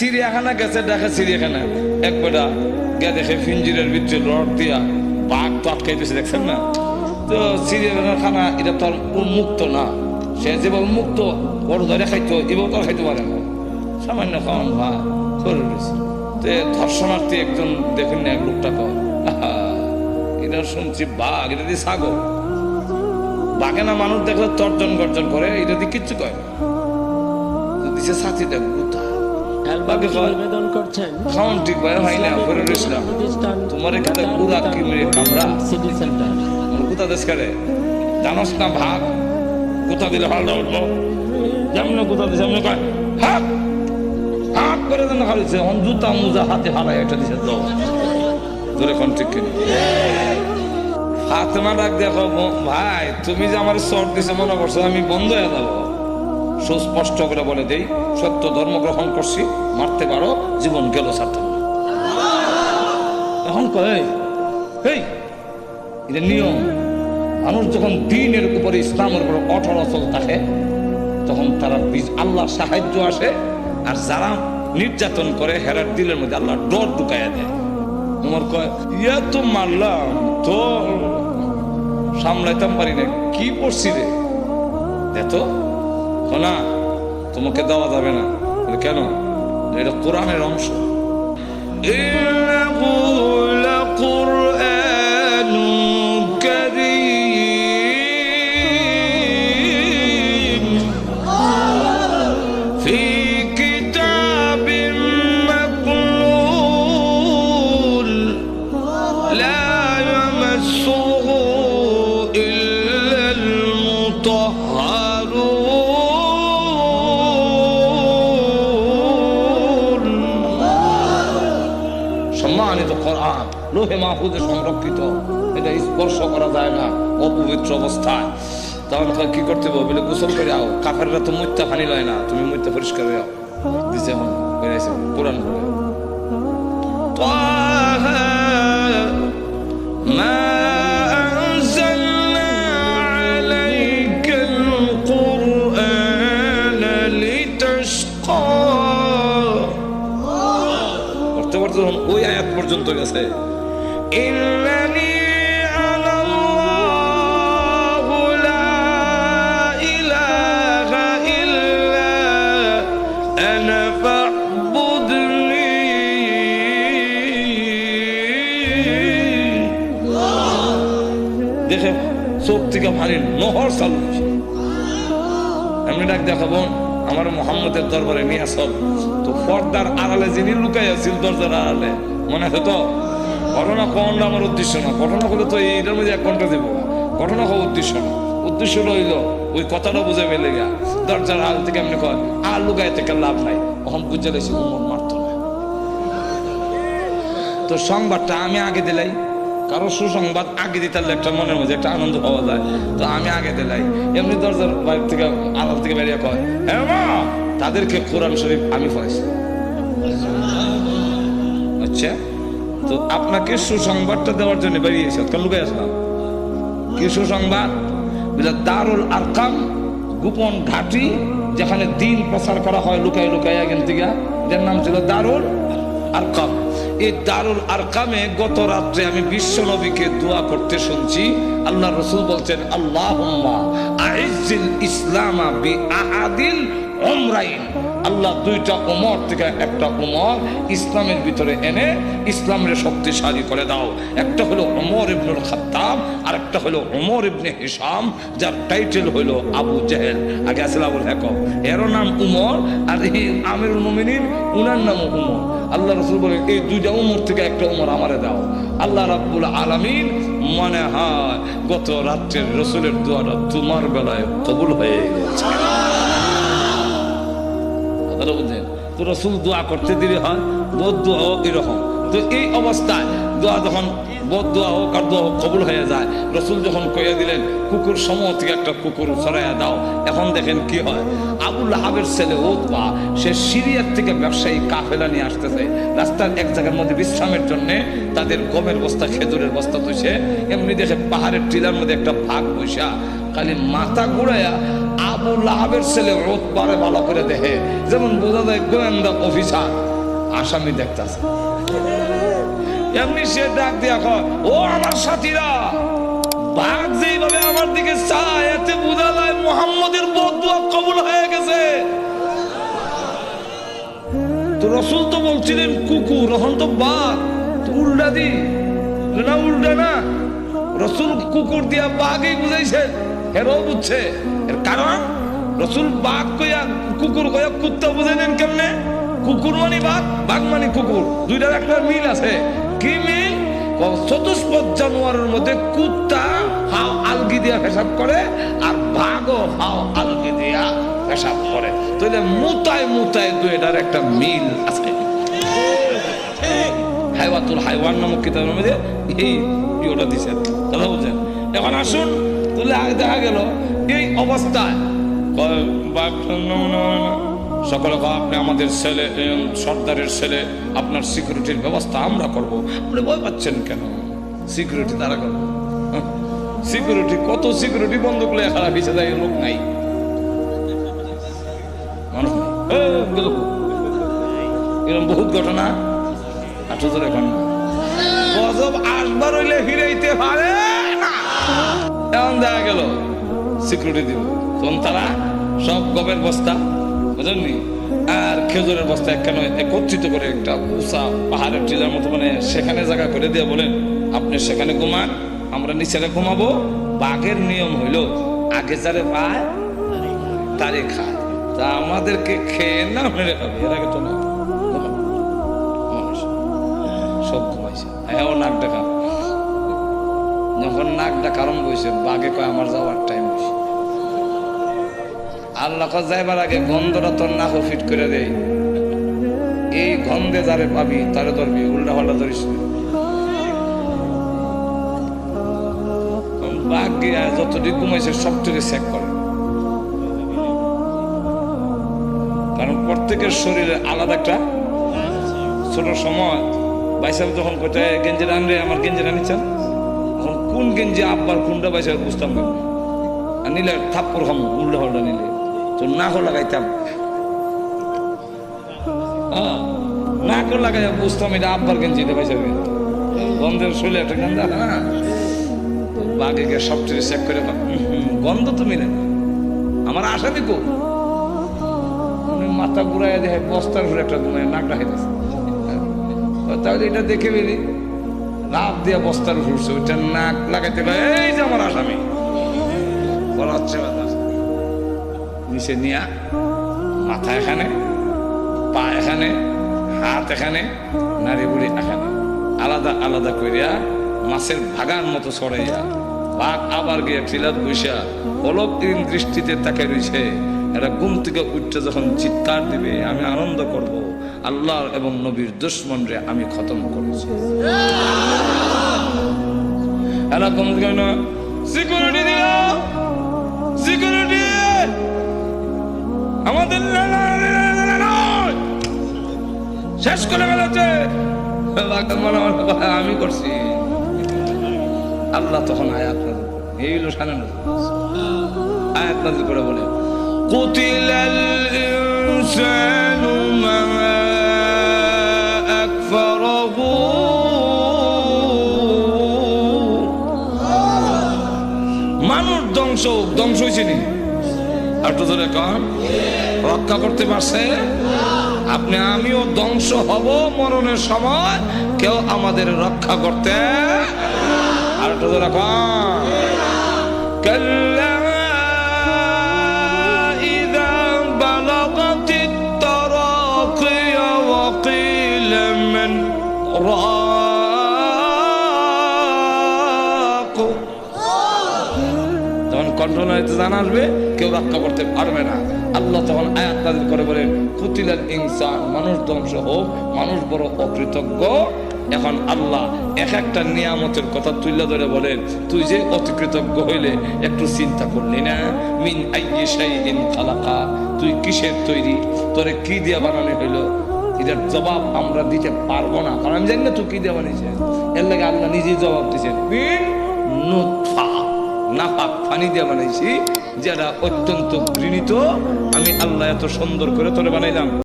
চিড়িয়াখানা গেছে, দেখে চিড়িয়াখানা। এক বেটা গে দেখে ফিঞ্জিরের ভিতরে রড দিয়া বাঘ তো আটকাইতেছে দেখছেন না? তো চিড়িয়াখানার খানা, এটা তো আর উন্মুক্ত না। সে যেভাবে মুক্ত ওর ধরে খাইতো, এভাবে তো খাইতে পারে না। সামান্য খাওয়ান ভা করে রয়েছে। তো ধর্ষণার্থী একজন, দেখেন না, এক লোকটা কর এটা শুনছি বাঘ, এটা দিয়ে ছাগল। বাঘে না মানুষ দেখলে তর্জন গর্জন করে, এটা দিয়ে কিচ্ছু কয় না। দিছে সাথীটা গুতা নিবেদন করছেন। খাওয়ান ঠিক ভাই হয় না করে রইছিলাম প্রতিষ্ঠান তোমার এখানে পুরা কি মেরে কামড়া সিটি সেন্টার। কোথা দেশ করে জানোস না ভাগ? কোথা দিলে উঠবো যেমন কোথা দিছে এমনি কয় হাত! হাত করে দেন হারিয়েছে জুতা মুজা হাতে দিছে তো ধরে কোন ঠিক কিনা? ফাতেমা ডাক দেখো ভাই তুমি যে আমার শর্ট দিছে মনে করছ আমি বন্ধ হয়ে যাব। সুস্পষ্ট করে বলে দেই, সত্য ধর্ম গ্রহণ করছি, মারতে পারো, জীবন গেল সার্থক। এখন কয় নিয়ম। মানুষ যখন দিনের উপরে ইসলামের উপর অটল অচল থাকে, তখন তারা আল্লাহর সাহায্য আসে, আর যারা নির্যাতন করে, হেরার দিলের মধ্যে আল্লাহ ডর ঢুকাইয়া দেয়। তোমার কয়, ইয়া তো মারলাম তো সামলাইতাম পারি না কি পড়ছি রে? দেখো না তোমাকে দেওয়া যাবে না। কেন? এটা কোরআনের অংশ। লোহে মাহফুজে সংরক্ষিত, এটা স্পর্শ করা যায় না, অপবিত্র অবস্থায়। তাহলে তোমার কি করতে হবে? বলে, গোসল করে আও, কাফেররা তো মুত্যা ফানি লয় না, তুমি মুত্যা পরিষ্কার হয়ে আও। দিছে এমন বেরাইছে কোরআন করে ওই আয়াত পর্যন্ত গেছে। দেখে চোখ থেকে ভারী নহর চালু। এমনি ডাক দেখাবো আমার মোহাম্মদের দরবারে নিয়ে আসল তো পর্দার আড়ালে যিনি লুকাই আছিল দরজার আড়ালে, মনে আছে তো? ঘটনা কোনটা আমার উদ্দেশ্য না। ঘটনা হলে তো এইটার মধ্যে এক ঘণ্টা দেবো। ঘটনা হওয়া উদ্দেশ্য না। উদ্দেশ্য রইল, ওই কথাটা বুঝে পেলে গা দরজার আল থেকে এমনি কয়, আর লুকাই থেকে লাভ নাই। তখন বুঝে লেছি উমর মারত না। তো সংবাদটা আমি আগে দিলাই। কারও সুসংবাদ আগে দিতে একটা মনের মধ্যে একটা আনন্দ পাওয়া যায়। তো আমি আগে দিলাই। এমনি দরজার বাইরে থেকে আলাদা থেকে বেরিয়ে কয় হ্যাঁ মা, তাদেরকে কোরআন শরীফ আমি পড়াইছি। আচ্ছা? তো আপনাকে সুসংবাদটা দেওয়ার জন্য বেরিয়েছে কাল লুকাই আসলাম। কি সুসংবাদ? দারুল আরকাম, গোপন ঘাটি, যেখানে দিন প্রচার করা হয় লুকাই লুকাই এখান থেকে। যার নাম ছিল দারুল আরকাম। এই দারুল আরকামে গত রাত্রে আমি বিশ্ব নবীকে দোয়া করতে শুনছি। আল্লাহ রসুল বলছেন আল্লাহ আইজিল ইসলামা বি আহাদিল ওমরাইন আল্লাহ দুইটা উমর থেকে একটা উমর ইসলামের ভিতরে এনে ইসলামের শক্তিশালী করে দাও। একটা হলো উমর ইবনুল খাত্তাব আর একটা হলো উমর ইবনে হিসাম যার টাইটেল হলো আবু জেহেল। আগে আসলে আবুল হেকম। এরও নাম উমর, আর এই আমিরুল মুমিনিন, উনার নামও উমর। আল্লাহ রসুল বলে এই দুইটা উমর থেকে একটা উমর আমারে দাও। আল্লাহ রাব্বুল আলামিন মনে হয় গত রাত্রের রসুলের দোয়াটা তোমার বেলায় কবুল হয়ে গেছে। কথাটা বুঝলেন তো রসুল দোয়া করতে দিলে হয় বোধ দোয়া হোক এরকম তো এই অবস্থায় দোয়া যখন বোধ দোয়া হোক আর দোয়া হোক কবুল হয়ে যায়, রসুল যখন কইয়া দিলেন, কুকুর সমূহ থেকে একটা কুকুর সরাইয়া দাও। এখন দেখেন কি হয়। আবুল আহাবের ছেলে ওতবা সে সিরিয়ার থেকে ব্যবসায়ী কাফেলা নিয়ে আসতেছে। রাস্তার এক জায়গার মধ্যে বিশ্রামের জন্য তাদের গমের বস্তা, খেজুরের বস্তা তুইছে এমনি দেখে পাহাড়ের টিলার মধ্যে একটা ভাগ বৈশা খালি মাথা ঘুরাইয়া আবুল লাহাবের ছেলে ওতবারে ভালো করে দেখে। যেমন বোঝা যায় গোয়েন্দা অফিসার। আসামি দেখতেছে। এমনি সে ডাক দিয়া ও আমার সাথীরা, বাঘ যেইভাবে আমার দিকে চায়, এতে বোঝা যায় মোহাম্মদের বদুয়া কবুল হয়ে গেছে। তো রসুল তো বলছিলেন কুকুর এখন তো বাঘ উল্টা দি। না, উল্টা না, রসুল কুকুর দিয়া বাঘই বুঝাইছেন হেরো বুঝছে। এর কারণ, রসুল বাঘ কইয়া কুকুর কইয়া কুত্তা বুঝাইলেন কেমনে? কুকুর মানে বাঘ বাঘ মানে কুকুর। দুইটার একটা মিল আছে। কি মিল? চতুষ্পদ জানোয়ারের মধ্যে কুত্তা হাও আলগি দিয়া পেশাব করে আর বাঘও হাও আলগি দিয়া পেশাব করে। তাহলে মুতায় মুতায় দুইটার একটা মিল আছে। হাইওয়াতুল হাইওয়ান নামক কিতাবের মধ্যে এই ইয়েটা দিছেন কথা বুঝছেন? এখন আসুন, তাহলে দেখা গেল এই অবস্থায়। বাপ সকলে আপনি আমাদের ছেলে সর্দারের ছেলে, আপনার সিকিউরিটির ব্যবস্থা আমরা করব। আপনি ভয় পাচ্ছেন কেন? সিকিউরিটি তারা করব। সিকিউরিটি কত সিকিউরিটি বন্ধ করলে খারাপ হিসেবে দেয় লোক নাই? এরকম বহুত ঘটনা। আঠো ধরে এখন গজব আসবার হইলে ফিরাইতে পারে না। এমন দেখা গেল সিকিউরিটি দিব। তখন তারা সব গমের বস্তা। বুঝলেননি আর খেজুরের বস্তা একখানে একত্রিত করে একটা উষা পাহাড়ের টিলার মতো মানে সেখানে জায়গা করে দিয়ে বলেন, আপনি সেখানে ঘুমান, আমরা নিচেরে ঘুমাবো। বাঘের নিয়ম হইল, আগে যারে পায়, তারে খায়। তা আমাদেরকে খেয়ে না মেরে খাবে, এর আগে তো না। সব ঘুমাইছে। হ্যাঁ ও নাক ডাকা। যখন নাক ডাকা আরম্ভ হয়েছে বাঘে কয়, আমার যাওয়ার টাইম আল্লাহ যাইবার আগে গন্ধটা তোর নাক ফিট করে দেয় এই গন্ধে যারে পাবি, তারে ধরবি, উল্টা পাল্টা ধরিস বাঘ ঘুমাইছে, সবটুকু চেক করে। কারণ প্রত্যেকের শরীরে আলাদা একটা ছোট সময়। বাইসাব যখন কোথায় গেঞ্জি রানলে আমার গেঞ্জি রানিচ্ছেন তখন কোন গেঞ্জি আব্বার কোনটা বাইসাব বুঝতাম না। নিলে থাপ্পর খাম, উল্টা হল্টা নিলে। তো না হল লাগাইতাম। হ্যাঁ, না করে লাগাই বুঝতাম এটা আব্বার গেঞ্জি এটা বাইসাব গন্ধের শরীরে একটা গন্ধ। না বাঘে গিয়ে কিছু চেক করে গন্ধ তো মিলে না। আমার আশা দিকো মাথা ঘুরাই দেখে বস্তার ঘুরে একটা নাকটা হেঁটেছে তাহলে এটা দেখে বেরি লাভ দিয়ে বস্তার ঘুরছে ওইটা নাক লাগাইতে এই যে আমার আসামি। বলা হচ্ছে। নিচে নিয়া, মাথা এখানে, পা এখানে, হাত এখানে নারী বুড়ি এখানে। আলাদা আলাদা করিয়া মাছের ভাগার মতো ছড়াইয়া, বাঘ আবার গিয়ে টিলাত বৈশা অলক দৃষ্টিতে তাকে রয়েছে এরা ঘুম থেকে উঠতে যখন চিৎকার দিবে, আমি আনন্দ করব। আল্লাহ এবং নবীর দুশ্মন রে আমি খতম করেছি এরা ঘুম থেকে সিকিউরিটি দিও, সিকিউরিটি শেষ করে ফেলেছে। আমি করছি। আল্লাহ তখন আয়াত নাজিল এই হলো সানানো আয়াত নাজিল করে বলে, কুতিলাল ইনসানু মা মানুষ ধ্বংস ধ্বংস হয়েছে নি। আর তো ধরে কন রক্ষা করতে পারছে আপনি আমিও ধ্বংস হব মরণের সময় কেউ আমাদের রক্ষা করতে আর তো ধরে কন كلا إذا بلغت التراقي وقيل من راق কেউ রক্ষা করতে পারবে না। আল্লাহ তখন আয়াত নাজির করে বলেন ইনসান মানুষ ধ্বংস হোক, মানুষ বড় অকৃতজ্ঞ। এখন আল্লাহ এক একটা নিয়ামতের কথা ধরে বলেন, তুই যে অতিকৃতজ্ঞ হইলে একটু চিন্তা করলি না? মিন আইন খালাকা। তুই কিসের তৈরি? তোরে কি দিয়া বানানো হইল? এটার জবাব আমরা দিতে পারব না। কারণ আমি জানি না তুই কি দিয়ে বানিয়েছে এর লাগে আল্লাহ নিজেই জবাব দিয়েছেন মিন নুৎফা নাফা পানি দিয়ে বানাইছি যারা অত্যন্ত ঘৃণিত আমি আল্লাহ এত সুন্দর করে তোরে বানাইলাম।